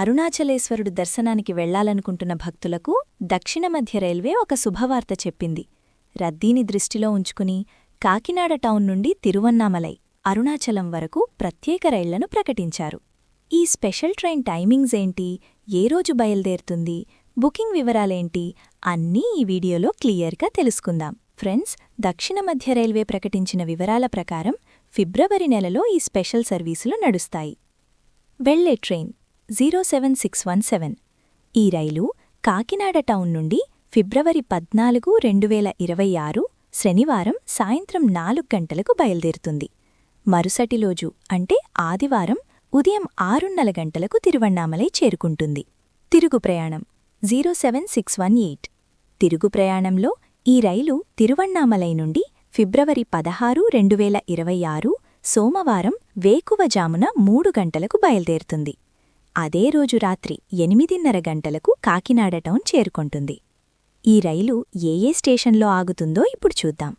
అరుణాచలేశ్వరుడు దర్శనానికి వెళ్ళాలనుకుంటున్న భక్తులకు దక్షిణ మధ్య రైల్వే ఒక శుభవార్త చెప్పింది. రద్దీని దృష్టిలో ఉంచుకుని కాకినాడ టౌన్ నుండి తిరువన్నామలై అరుణాచలం వరకు ప్రత్యేక రైళ్ళను ప్రకటించారు. ఈ స్పెషల్ ట్రైన్ టైమింగ్స్ ఏంటి? ఏ రోజు బయలుదేరుతుంది? బుకింగ్ వివరాలేంటి? అన్నీ ఈ వీడియోలో క్లియర్గా తెలుసుకుందాం. ఫ్రెండ్స్ దక్షిణ మధ్య రైల్వే ప్రకటించిన వివరాల ప్రకారం ఫిబ్రవరి నెలలో ఈ స్పెషల్ సర్వీసులు నడుస్తాయి. వెళ్ళే train zero seven six one seven. ఈ రైలు కాకినాడ టౌన్ నుండి ఫిబ్రవరి పద్నాలుగు రెండు వేల ఇరవై ఆరు శనివారం సాయంత్రం నాలుగు గంటలకు బయలుదేరుతుంది. మరుసటి రోజు అంటే ఆదివారం ఉదయం ఆరున్నర గంటలకు తిరువన్నామలై చేరుకుంటుంది. తిరుగు ప్రయాణం zero seven six one eight. తిరుగు ప్రయాణంలో ఈ రైలు తిరువన్నామలై నుండి ఫిబ్రవరి పదహారు రెండు వేల ఇరవై ఆరు సోమవారం వేకువజామున మూడు గంటలకు బయలుదేరుతుంది. అదే రోజు రాత్రి ఎనిమిదిన్నర గంటలకు కాకినాడ టౌన్ చేరుకుంటుంది. ఈ రైలు ఏ ఏ స్టేషన్లో ఆగుతుందో ఇప్పుడు చూద్దాం.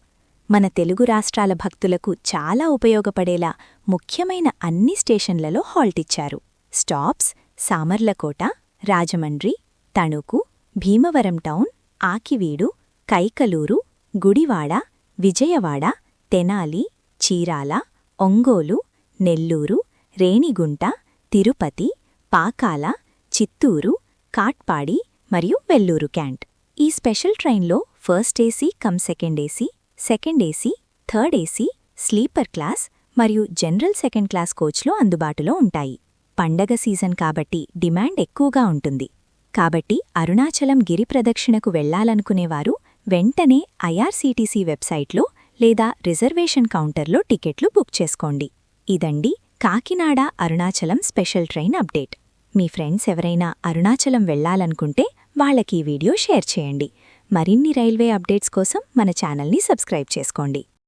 మన తెలుగు రాష్ట్రాల భక్తులకు చాలా ఉపయోగపడేలా ముఖ్యమైన అన్ని స్టేషన్లలో హాల్టిచ్చారు స్టాప్స్ సామర్లకోట రాజమండ్రి తణుకు భీమవరం టౌన్ ఆకివీడు కైకలూరు గుడివాడ విజయవాడ తెనాలి చీరాల ఒంగోలు నెల్లూరు రేణిగుంట తిరుపతి పాకాల చిత్తూరు కాట్పాడి మరియు వెల్లూరు క్యాంట్. ఈ స్పెషల్ ట్రైన్లో first AC cum second AC second AC third AC sleeper class మరియు జనరల్ సెకండ్ క్లాస్ కోచ్లు అందుబాటులో ఉంటాయి. పండగ సీజన్ కాబట్టి డిమాండ్ ఎక్కువగా ఉంటుంది. కాబట్టి అరుణాచలం గిరి ప్రదక్షిణకు వెళ్ళాలనుకునేవారు వెంటనే ఐఆర్సీటీసీ వెబ్సైట్లో లేదా రిజర్వేషన్ కౌంటర్లో టికెట్లు బుక్ చేసుకోండి. ఇదండి Kakinada Arunachalam special train update. మీ ఫ్రెండ్స్ ఎవరైనా అరుణాచలం వెళ్ళాలనుకుంటే వాళ్ళకి ఈ వీడియో షేర్ చేయండి. మరిన్ని రైల్వే అప్డేట్స్ కోసం మన ఛానల్ని సబ్స్క్రైబ్ చేసుకోండి.